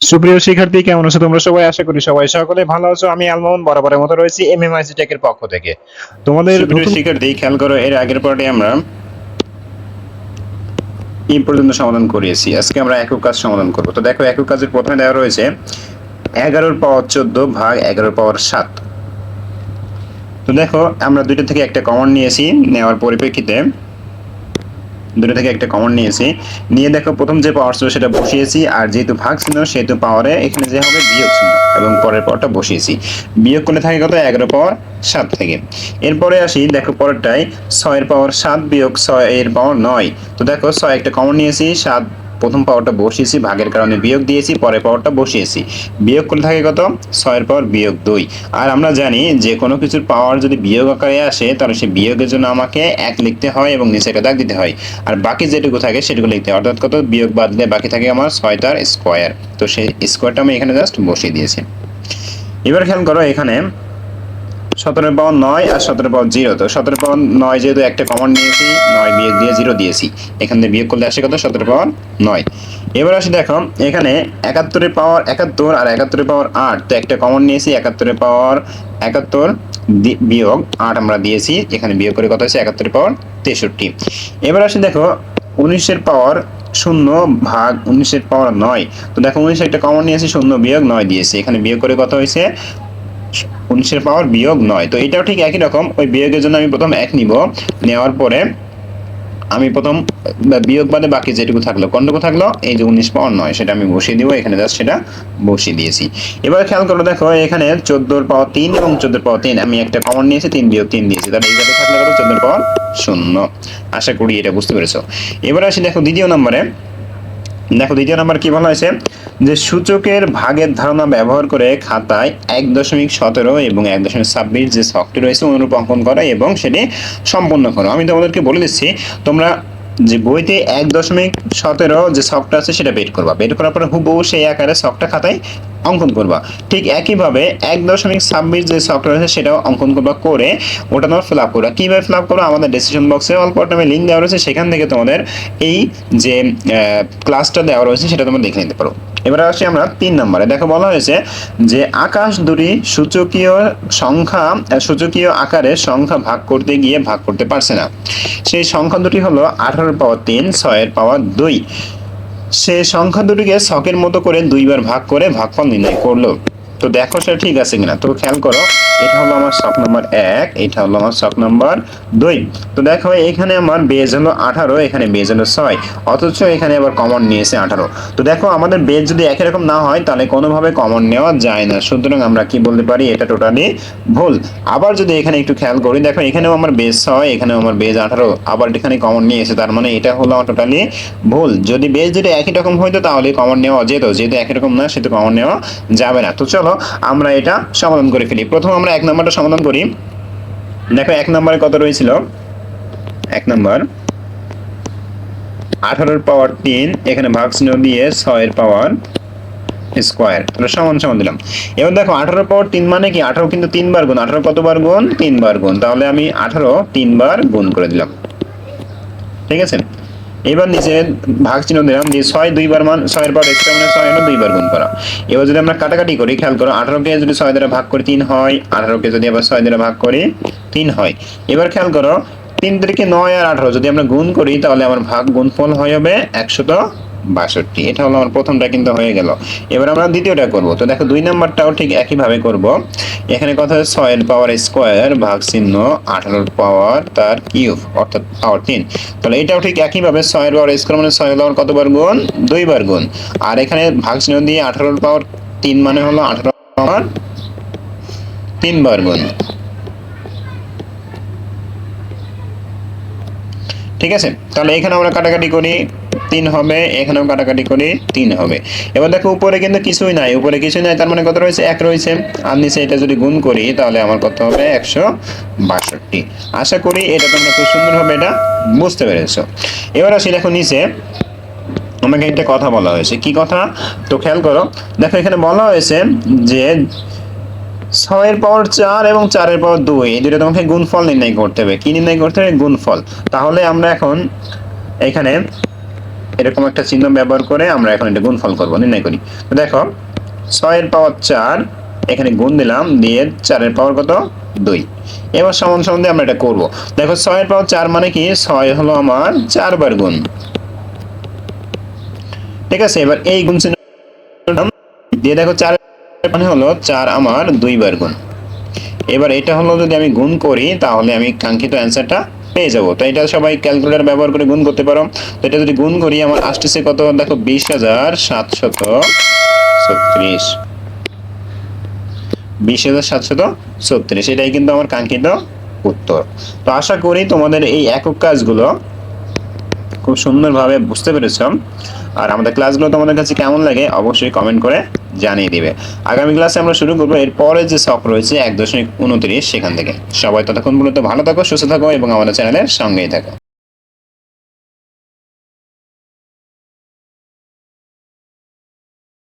সুপ্রিয় শিক্ষার্থী কেমন আছো তোমরা সবাই? আশা করি সবাই সকলে ভালো আছো। আমি আলমোহন বরাবরের মতো রয়েছি এমএমআইসি টেকের পক্ষ থেকে। তোমাদের নতুন শিক্ষার্থী খেয়াল করো এর আগের পার্টে আমরা এই পর্যন্ত সমাধান করিয়েছি। আজকে আমরা একক কাজ সমাধান করব। তো দেখো একক কাজের প্রথমে দেওয়া রয়েছে এগারোর পাওয়ার চোদ্দ ভাগ এগারোর পাওয়ার সাত। তো দেখো আমরা দুইটা থেকে একটা কমন নিয়েছি নেওয়ার পরিপ্রেক্ষিতে দুটো থেকে একটা কমন নিয়েছি। নিয়ে দেখো প্রথম যে পাওয়ার ছিল সেটা বসিয়েছি, আর যেহেতু ভাগ ছিল, সেহেতু পাওয়ারে এখানে যে হবে বিয়োগ ছিল, এবং পরের পাওয়ারটা বসিয়েছি। বিয়োগ করলে থাকে কত? এগারো পাওয়ার সাত থেকে। এরপরে আসি, দেখো পরেরটাই ছয়ের পাওয়ার সাত বিয়োগ ছয় এর পাওয়ার নয়। তো দেখো ছয় একটা কমন নিয়েছি, সাত প্রথম পাওয়ারটা বসিয়েছি, ভাগের কারণে বিয়োগ দিয়েছি, পরের পাওয়ারটা বসিয়েছি। বিয়োগ করলে থাকে কত? ছয়ের পাওয়ার বিয়োগ দুই। আর আমরা জানি যে কোনো কিছুর পাওয়ার যদি বিয়োগ আকারে আসে, তাহলে সে বিয়োগের জন্য আমাকে এক লিখতে হয় এবং নিচে একটা দাগ দিতে হয়। আর বাকি যেটুকু থাকে সেটুকু লিখতে হয়। অর্থাৎ কত? বিয়োগ বাদ দিলে বাকি থাকে আমার ছয়টার স্কোয়ার। তো সেই স্কোয়ারটা আমি এখানে জাস্ট বসিয়ে দিয়েছি। এবার খেয়াল করো এখানে সতেরো পাওয়ার নয় আর সতেরো পাওয়ার জিরো। তো সতেরো পাওয়ার নয় যেহেতু একটা কমন নিয়েছি, নয় বিয়োগ দিয়ে জিরো দিয়েছি। এখান থেকে বিয়োগ করলে আসে কত? সতেরো পাওয়ার নয়। এবার আসি দেখো, এখানে একাত্তরের পাওয়ার একাত্তর আর একাত্তরের পাওয়ার আট। তো একটা কমন নিয়েছি, একাত্তরের পাওয়ার একাত্তর বিয়োগ আট আমরা দিয়েছি। এখানে বিয়োগ করে কত হয়েছে? একাত্তরের পাওয়ার তেষট্টি। এবার আসি দেখো, উনিশের পাওয়ার শূন্য ভাগ উনিশের পাওয়ার নয়। তো দেখো, উনিশ একটা কমন নিয়েছি, শূন্য বিয়োগ নয় দিয়েছি। এখানে বিয়োগ করে কত হয়েছে? উনিশের পাওয়ার বিয়োগ নয়। তো এটাও ঠিক একই রকম। ওই বিয়োগের জন্য আমি প্রথম এক নিব। নেওয়ার পরে আমি প্রথম বিয়োগ বাদে বাকি যেটুকু থাকল, কোনটুকু থাকল? এই যে উনিশ পাওয়ার নয়, সেটা আমি বসিয়ে দিব। এখানে জাস্ট সেটা বসিয়ে দিয়েছি। এবার খেয়াল করো, দেখো, এখানে চোদ্দোর পাওয়ার তিন এবং চোদ্দোর পাওয়ার তিন। আমি একটা কমন নিয়েছি, তিন বিয়োগ তিন দিয়েছি। তাহলে এইভাবে থাকলে কত? চোদ্দোর পাওয়ার শূন্য। আশা করি এটা বুঝতে পেরেছ। এবার আসি, দেখো, দ্বিতীয় নম্বরে। দেখো, দ্বিতীয় নাম্বার কি বলা হয়েছে? যে সূচকের ভাগের ধারণা ব্যবহার করে খাতায় এক দশমিক সতেরো এবং এক দশমিক ছাব্বিশ যে শখটি রয়েছে অনুরূপ অঙ্কন করা এবং সেটি সম্পন্ন করো। আমি তোমাদেরকে বলে দিচ্ছি, তোমরা যে বইতে এক দশমিক সতেরো যে শখটা আছে সেটা বের করবা। বের করার পরে হুবহু সেই আকারে শখটা খাতায় অঙ্কন করবা। ঠিক একইভাবে এক দশমিক ছাব্বিশ যে শখটা রয়েছে সেটাও অঙ্কন করবা করে ওটা তোমার ফিল আপ করবা। কীভাবে ফিল আপ করবা? আমাদের ডিসিশন বক্সে অল্প একটা লিঙ্ক দেওয়া রয়েছে, সেখান থেকে তোমাদের এই যে ক্লাসটা দেওয়া রয়েছে সেটা তোমরা দেখে নিতে পারো। এবার আসি আমরা তিন নম্বরে। দেখো বলা হয়েছে যে আকাশ দুটি সূচকীয় সংখ্যা সূচকীয় আকারে সংখ্যা ভাগ করতে গিয়ে ভাগ করতে পারছে না। সেই সংখ্যা দুটি হলো আঠারোর পাওয়ার তিন, ছয়ের পাওয়ার দুই। সে সংখ্যা দুটিকে ছকের মতো করে দুইবার ভাগ করে ভাগফল নির্ণয় করল। তো দেখো সেটা ঠিক আছে কিনা। তো খেয়াল করো, এটা হলো আমার শখ নাম্বার এক, এটা হলো আমার শখ নাম্বার দুই। তো দেখো এখানে আমার বেজ হলো আঠারো, এখানে বেজ হলো ছয়, অথচ এখানে আবার কমন নিয়েছে আঠারো। তো দেখো, আমাদের বেজ যদি একই রকম না হয়, তাহলে কোনোভাবে কমন নেওয়া যায় না। সুতরাং আমরা কি বলতে পারি, এটা টোটালি ভুল। আবার যদি এখানে একটু খেয়াল করি, দেখো, এখানেও আমার বেজ ছয়, এখানেও আমার বেজ আঠারো, আবার এখানে কমন নিয়েছে, তার মানে এটা হলো আমার টোটালি ভুল। যদি বেজ যদি একই রকম হইতো, তাহলে কমন নেওয়া যেত, যেহেতু একই রকম না, সেহেতু কমন নেওয়া যাবে না। তো চলো আমরা এটা সমাধান করে ফেলি। প্রথম আমরা এক নম্বরটা সমাধান করি। দেখো, এক নম্বরে কত রয়েছিল? এক নম্বর। আঠারোর পাওয়ার তিন, এখানে ভাগ চিহ্ন দিয়ে ছয়ের পাওয়ার স্কোয়ার। তাহলে সমান সমান দিলাম। এবার দেখো আঠারো পাওয়ার তিন মানে কি? আঠারো কিন্তু তিনবার গুণ। আঠারো কতবার গুণ? তিনবার গুণ। তাহলে আমি আঠারো তিনবার গুণ করে দিলাম। ঠিক আছে? এবার নিচে ভাগ চিহ্ন দিলাম, দিয়ে ছয় দুইবার মান, ছয়ের পর এক্সট্রা মানে ছয় হলো দুইবার গুণ করা। এবার যদি আমরা কাটাকাটি করি, খেয়াল করো, আঠারোকে যদি ছয় দ্বারা ভাগ করি, তিন হয়। আঠারোকে যদি আবার ছয় দ্বারা ভাগ করি, তিন হয়। এবার খেয়াল করো, তিন তারিখে নয় আর আঠারো যদি আমরা গুণ করি, তাহলে আমার ভাগ গুণফল হয়ে হবে একশত বাষট্টি। এটা হলো আমার প্রথমটা কিন্তু হয়ে গেল। এবার আমরা দ্বিতীয়টা করব। তো দেখো দুই নাম্বারটাও ঠিক একইভাবে করব। এখানে কথা হচ্ছে ছয়ের পাওয়ার স্কোয়ার ভাগ চিহ্ন আঠারোর পাওয়ার তার কিউব অর্থাৎ পাওয়ার তিন। তাহলে এটাও ঠিক একইভাবে ছয়ের পাওয়ার স্কোয়ার মানে ছয় পাওয়ার কতবার গুণ? দুইবার গুণ। আর এখানে ভাগ চিহ্ন দিয়ে আঠারোর পাওয়ার তিন মানে হলো আঠারো পাওয়ার তিনবার গুণ। ঠিক আছে? তাহলে এখানে আমরা কাটাকাটি করি। তিন হবে, এখানেও কাটাকাটি করি তিন হবে। এবার দেখো, উপরে কিন্তু কিছুই নাই, উপরে কিছুই নাই, তার মানে কত রয়েছে? এক রয়েছে। আর নিচে এটা যদি গুণ করি, তাহলে আমার কত হবে? একশো বাষট্টি। আশা করি এটা তোমরা খুব সুন্দরভাবে এটা বুঝতে পেরেছ। এবার আসি দেখো নিচে। আমাকে একটা কথা বলা হয়েছে। কি কথা? তো খেয়াল করো। দেখো, এখানে বলা হয়েছে যে ছয়ের পাওয়ার চার এবং চারের পাওয়ার দুই, এই দুটো তোমাকে গুণফল নির্ণয় করতে হবে। কি নির্ণয় করতে হবে? গুণফল। তাহলে আমরা এখন এখানে এরকম একটা চিহ্ন ব্যবহার করে আমরা এখন এটা গুণফল করব, নির্ণয় করি। তো দেখো, ছয়ের পাওয়ার চার, এখানে গুণ দিলাম, দিয়ে চারের পাওয়ার কত? দুই। এবার সমান দিয়ে আমরা এটা করব। দেখো, ছয়ের পাওয়ার চার মানে কি? ছয় হলো আমার চারবার গুণ। ঠিক আছে, এবার এই গুণ চিহ্ন দিয়ে দেখো চার মানে হলো চার আমার দুইবার গুণ। এবার এটা হলো যদি আমি গুণ করি, তাহলে আমি কাঙ্ক্ষিত অ্যান্সারটা পেয়ে যাব। তো এটা সবাই ক্যালকুলেটর ব্যবহার করে গুণ করতে পারো। তো এটা যদি গুণ করি, আমার আসতেছে কত? দেখো, বিশ হাজার সাতশত ছত্রিশ। বিশ হাজার সাতশত ছত্রিশ। এটাই কিন্তু আমার কাঙ্ক্ষিত উত্তর। তো আশা করি তোমাদের এই একক কাজগুলো খুব সুন্দরভাবে বুঝতে পেরেছ। আর আমাদের ক্লাসগুলো তোমাদের কাছে কেমন লাগে, অবশ্যই কমেন্ট করে জানিয়ে দিবে। আগামী ক্লাসে আমরা শুরু করব। এরপরে যে শখ রয়েছে, এক দশমিক উনত্রিশ, সেখান থেকে। সবাই ততক্ষণ পর্যন্ত ভালো থাকো, সুস্থ থাকো এবং আমাদের চ্যানেলের সঙ্গেই থাকো।